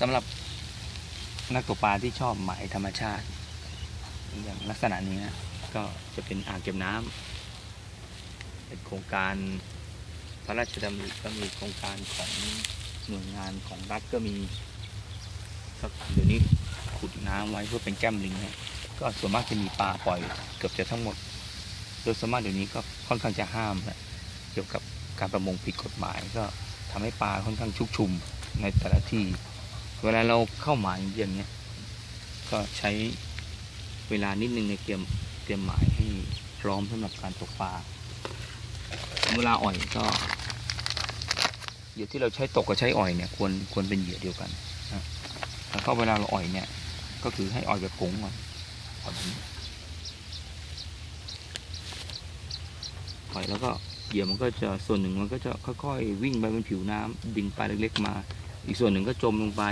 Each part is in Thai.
สำหรับนักตกปลาที่ชอบหมายธรรมชาติ อย่างลักษณะนี้นะก็จะเป็นอ่างเก็บน้ำเป็นโครงการพระราชดำริก็มีโครงการของหน่วยงานของรัฐก็มีก็เดี๋ยวนี้ขุดน้ำไว้เพื่อเป็นแก้มลิงเนี่ยก็ส่วนมากจะมีปลาปล่อยเกือบจะทั้งหมด โดยส่วนมากเดี๋ยวนี้ก็ค่อนข้างจะห้ามนะเกี่ยวกับการประมงผิดกฎหมายก็ทำให้ปลาค่อนข้างชุกชุมในแต่ละที่ เวลาเราเข้าหมายอย่างเงี้ย ก็ใช้เวลานิดนึงในเตรียมเตรียมหมายให้พร้อมสำหรับการตกปลา เวลาอ่อยก็เหยื่อที่เราใช้ตกกับใช้อ่อยเนี่ยควรควรเป็นเหยื่อเดียวกันนะแล้วก็เวลาเราอ่อยเนี่ย ก็คือให้อ่อยแบบผงก่อนอ่อยแบบนี้ปล่อยแล้วก็เหยื่อมันก็จะส่วนหนึ่งมันก็จะค่อยๆวิ่งไปบนผิวน้ำดึงปลาเล็กๆมา อีกส่วนหนึ่งก็จมลงไป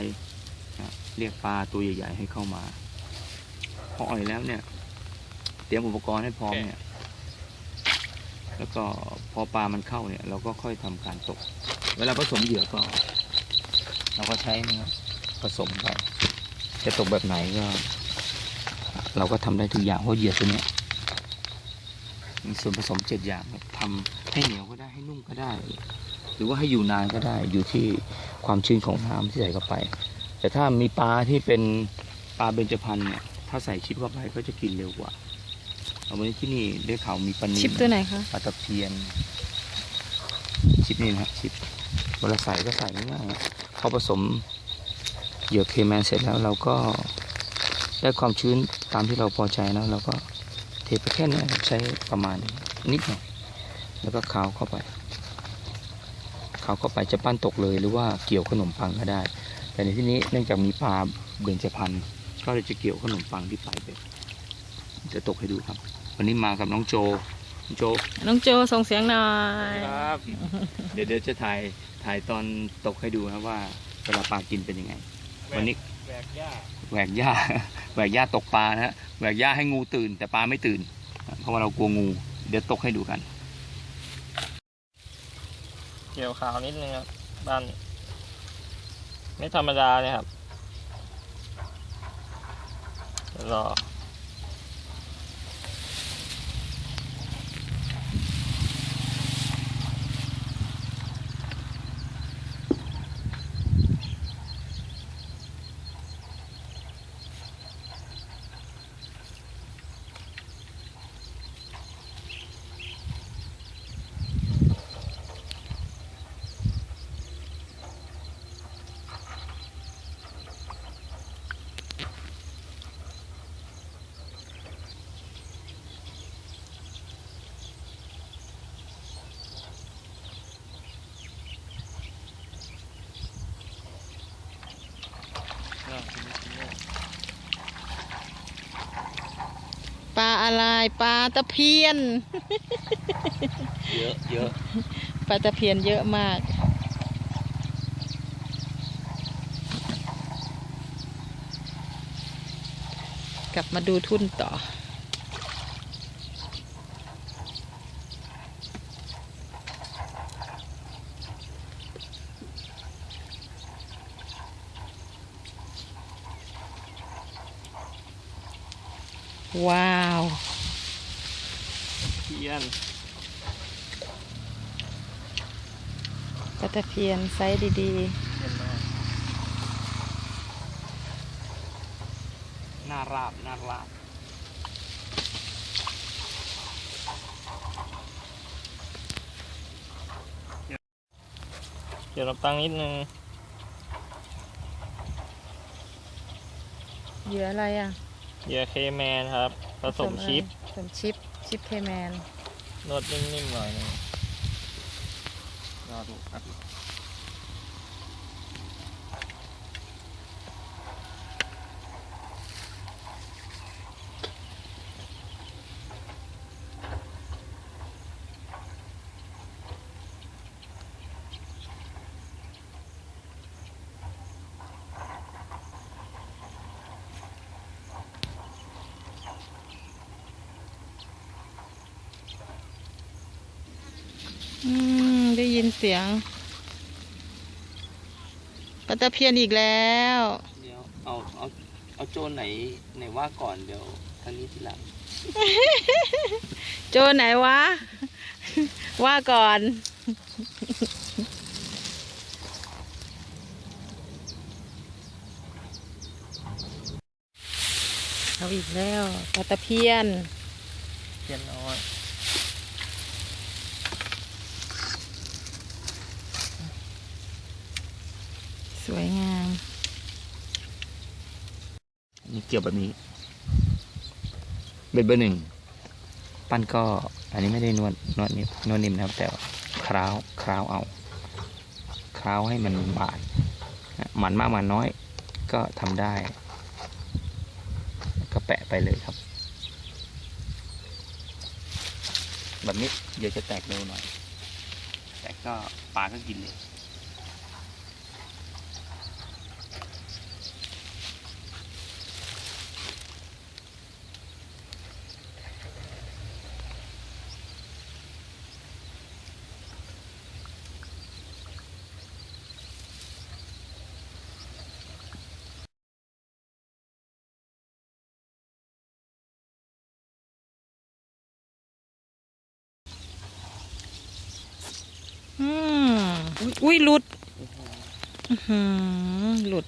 นะเรียกปลาตัวใหญ่ๆให้เข้ามา พออ่อยแล้วเนี่ย เตรียมอุปกรณ์ให้พร้อมเนี่ย แล้วก็พอปลามันเข้าเนี่ย เราก็ค่อยทำการตก เวลาผสมเหยื่อก็ เราก็ใช้นะครับผสมไปจะตกแบบไหนก็ เราก็ทำได้ทุกอย่างเพราะเหยื่อตัวเนี้ยมีส่วนผสมเจ็ดอย่างครับทำให้เหนียวก็ได้ให้นุ่มก็ได้ หรือว่าให้อยู่นานก็ได้อยู่ที่ความชื้นของน้ำที่ใส่เข้าไป แต่ถ้ามีปลาที่เป็นปลาเบญจพรรณเนี่ยถ้าใส่ชิปเข้าไปก็จะกินเร็วกว่าเอาไว้ที่นี่ได้ข่าวมีปลานิลชิปตัวไหนคะปลาตะเพียน ชิปนี่นะครับชิปเวลาใส่ก็ใส่ง่ายๆพอผสมเหยื่อเคแมนเสร็จแล้วเราก็ได้ความชื้นตามที่เราพอใจแล้วเราก็เทไปแค่นี้ครับใช้ประมาณนิดหน่อยแล้วก็คาวเข้าไป คาวเข้าไปจะปั้นตกเลยหรือว่าเกี่ยวขนมปังก็ได้ แต่ในที่นี้เนื่องจากมีปลาเบญจพรรณก็เลยจะเกี่ยวขนมปังที่ปลายเบ็ดจะตกให้ดูครับ วันนี้มากับน้องโจน้องโจน้องโจส่งเสียงหน่อยครับ เดี๋ยวเดี๋ยวจะถ่ายถ่ายตอนตกให้ดูนะครับว่าเวลาปลากินเป็นยังไง วันนี้แบกหญ้าแหวกหญ้าแหวกหญ้าตกปลานะฮะแหวกหญ้าให้งูตื่น แต่ปลาไม่ตื่น เพราะว่าเรากลัวงู เดี๋ยวตกให้ดูกันเขียวขาวนิดนึงครับบ้านไม่ธรรมดาเลยครับรอ ป ลาอะไรปลาตะเพียน เยอะเยอะปลาตะเพียนเยอะมาก กลับมาดูทุ่นต่อ ว้าวเพียนปลาตะเพียนไซส์ดีเพียนมากหน้าราบหน้าราบเขียวน้ำตังนิดนึงๆเหยื่ออะไรอะ เหยื่อเคแมนครับผสมอะไรชิปผสมชิปชิปเคแมนนวดนิ่มๆหน่อยหนึงรอดูครับ อืม ได้ยินเสียงปลาตะเพียนอีกแล้ว เดี๋ยวเอาเอาเอาโจนไหนไหนว่าก่อนเดี๋ยวทางนี้ทีหลัง โจไหนวะ ว่าก่อน เอาอีกแล้วปลาตะเพียน เพียนน้อย สวยงามนี่เกี่ยวแบบนี้ เบ็ดเบอร์หนึ่ง ปั้นก็ อันนี้ไม่ได้นวดนวดนิ่มนวดนิ่มนะครับ แต่คราวคราวเอาคราวให้มันหวานหมันมากหมันน้อย ก็ทำได้ ก็แปะไปเลยครับ แบบนี้เดี๋ยวจะแตกเร็วหน่อย แต่ก็ปลาก็กินเลย อืมอุ้ยหลุดอื้อหือหลุด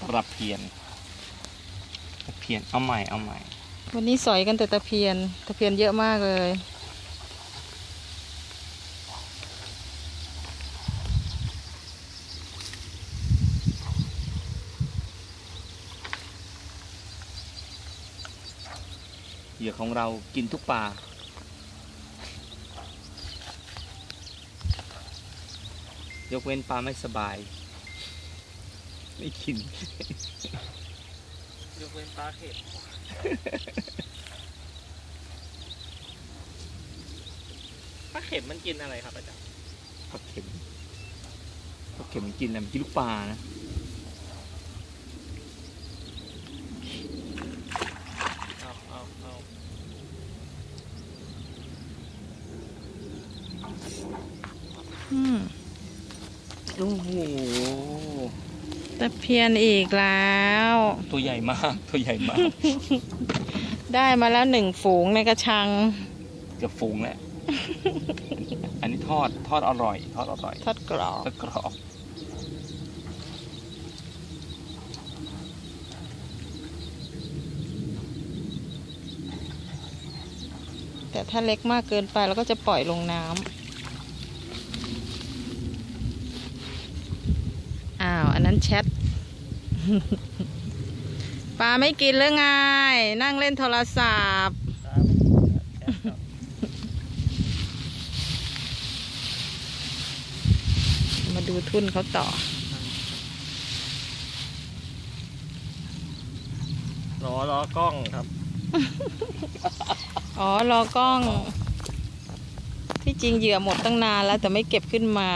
ปรับเพียนเพียนเอาใหม่เอาใหม่ วันนี้สอยกันแต่ตะเพียน ตะเพียนเยอะมากเลย เหยื่อของเรากินทุกปลายกเว้นปลาไม่สบาย ไม่กิน ยกเว้นปลาเข็มปลาเข็มมันกินอะไรครับอาจารย์ปลาเข็มปลาเข็มมันกินอะไรมันกินลูกปลานะเอาเอาเอา อืมโอ้โหตะเพียนอีกแล้ว ตัวใหญ่มากตัวใหญ่มาก ได้มาแล้วหนึ่งฝูงในกระชัง เกือบฟูงแล้วอันนี้ทอดทอดอร่อย ทอดอร่อยทอดกรอบทอดกรอบแต่ถ้าเล็กมากเกินไปเราก็จะปล่อยลงน้ำ อ้าวอันนั้นแชทปลาไม่กินหรือไง นั่งเล่นโทรศัพท์ครับแค่ครับมาดูทุ่นเขาต่อ รอรอกล้องครับ อ๋อ รอกล้อง ที่จริงเหยื่อหมดตั้งนานแล้วแต่ไม่เก็บขึ้นมา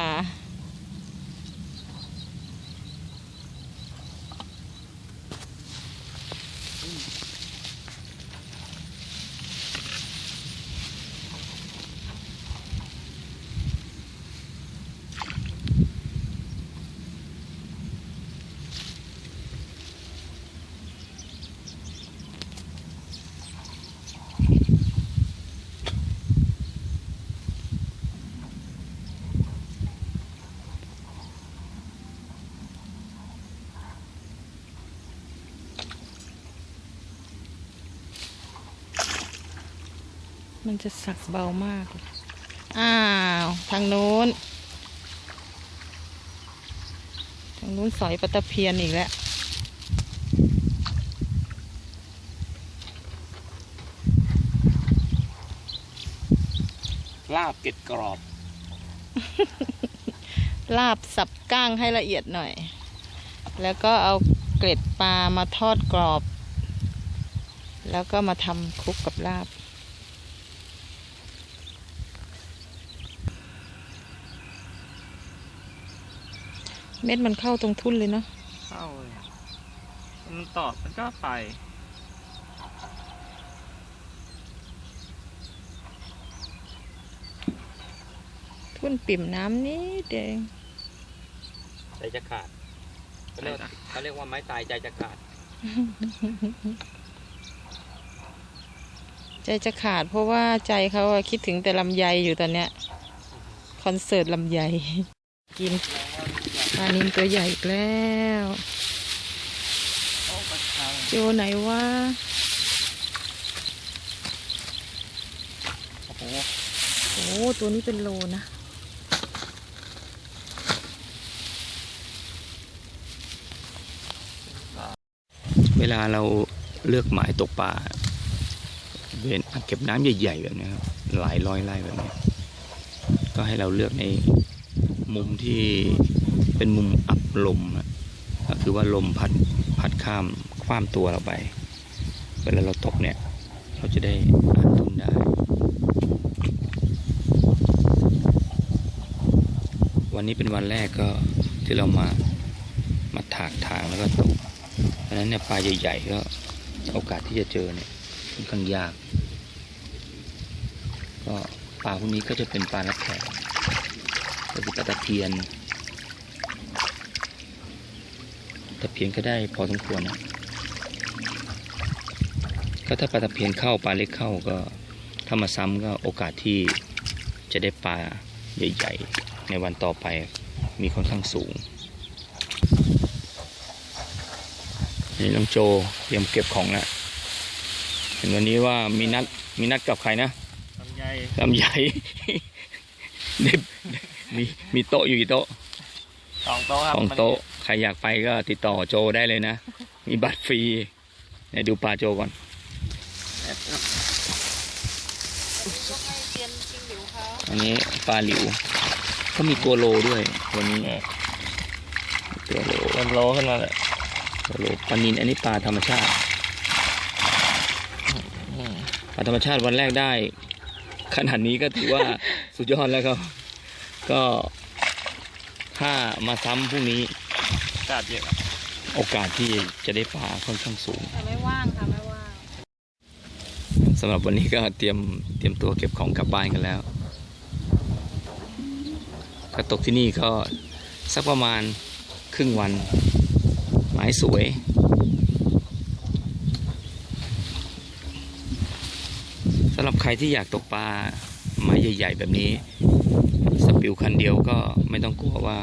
มันจะสักเบามากเลยอ้าว ทางนู้น ทางนู้นสอยปลาตะเพียนอีกแล้วลาบเกล็ดกรอบ ลาบสับก้างให้ละเอียดหน่อย แล้วก็เอาเกล็ดปลามาทอดกรอบ แล้วก็มาทำคลุกกับลาบ เม็ดมันเข้าตรงทุ่นเลยเนาะเข้าเลยมันตอบมันก็ไปอทุ่นปิ่มน้ำนิดเองใจจะขาดเขาเรียกว่าเขาเรียกว่าไม้ตายใจจะขาด ใจจะขาดเพราะว่าใจเขาอะคิดถึงแต่ลำไยอยู่ตอนเนี้ย คอนเสิร์ตลำไยกิน ปลานินตัวใหญ่อีกแล้ว โจไหนวะโอ้โหโอ้ตัวนี้เป็นโลนะเวลาเราเลือกหมายตกปลาเวนเก็บน้ำใหญ่ๆแบบนี้ครับหลายร้อยไร่แบบนี้ ก็ให้เราเลือกในมุมที่ เป็นมุมอับลมอะก็คือว่าลมพัดพัดข้ามคว้ามตัวเราไป เวลาเราตกเนี่ย เราจะได้อ่านทุนได้วันนี้เป็นวันแรกก็ที่เรามามาถากถางแล้วก็ตกเพราะฉะนั้นเนี่ยปลาใหญ่ๆก็โอกาสที่จะเจอเนี่ยค่อนข้างยาก ก็ปลาพวกนี้ก็จะเป็นปลารับแขกก็คือปลาตะเพียน ตะเพียนก็ได้พอสมควรนะก็ถ้าปลาตะเพียนเข้าปลาเล็กเข้าก็ถ้ามาซ้ำก็โอกาสที่จะได้ปลาใหญ่ๆ ในวันต่อไปมีค่อนข้างสูงนี่น้องโจเตรียมเก็บของแล้วเห็นวันนี้ว่ามีนัดมีนัดกับใครนะลำไยลำใหญ่เด็บมีมีโต๊ะอยู่กี่โต๊ะสองโต๊ะครับสองโต๊ะใค รอยากไปก็ติดต่อโจได้เลยนะ มีบัตรฟรีไหนดูปลาโจก่อนอันนี้ปลาหลิวก็มีตัวโลด้วยวันนี้ตัวโลเริ่มโลขึ้นมาเลยตัวโลปลานินอันนี้ปลาธรรมชาติอืมปลาธรรมชาติวันแรกได้ ขนาดนี้ก็ถือว่าสุดยอดแล้วครับ ก็ถ้ามาซ้ำพรุ่งนี้ กาดเยอะครับโอกาสที่จะได้ปลาค่อนข้างสูงค่ะไม่ว่างค่ะไม่ว่างสำหรับวันนี้ก็เตรียมเตรียมตัวเก็บของกลับบ้านกันแล้วก็ตกที่นี่ก็สักประมาณครึ่งวัน หมายสวยสำหรับใครที่อยากตกปลาหมายใหญ่ ๆ แบบนี้ สปิวคันเดียวก็ไม่ต้องกลัวว่า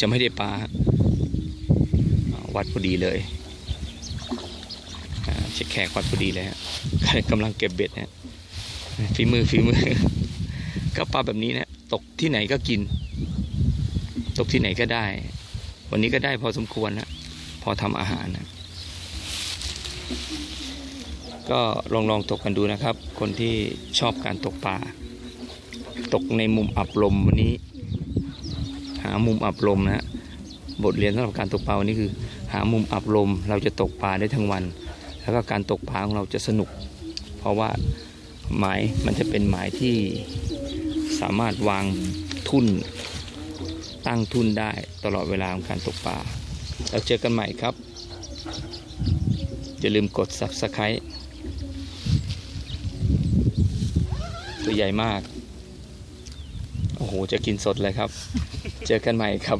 จะไม่ได้ปลาอ่า วัดพอดีเลยเช็คแขกวัดพอดีเลยฮะกำลังเก็บเบ็ดฮะฝีมือฝีมือ ก็ปลาแบบนี้นะตกที่ไหนก็กิน ตกที่ไหนก็ได้ วันนี้ก็ได้พอสมควรนะพอทำอาหารนะก็ลองลองตกกันดูนะครับ คนที่ชอบการตกปลาตกในมุมอับลมวันนี้ หามุมอับลมนะฮะบทเรียนสำหรับการตกปลาวันนี้คือ หามุมอับลมเราจะตกปลาได้ทั้งวัน แล้วก็การตกปลาของเราจะสนุก เพราะว่าหมายมันจะเป็นหมายที่สามารถวางทุ่นตั้งทุ่นได้ตลอดเวลาของการตกปลาเราเจอกันใหม่ครับ อย่าลืมกด subscribe ตัวใหญ่มาก โอ้โห จะกินสดเลยครับ เจอกันใหม่ครับ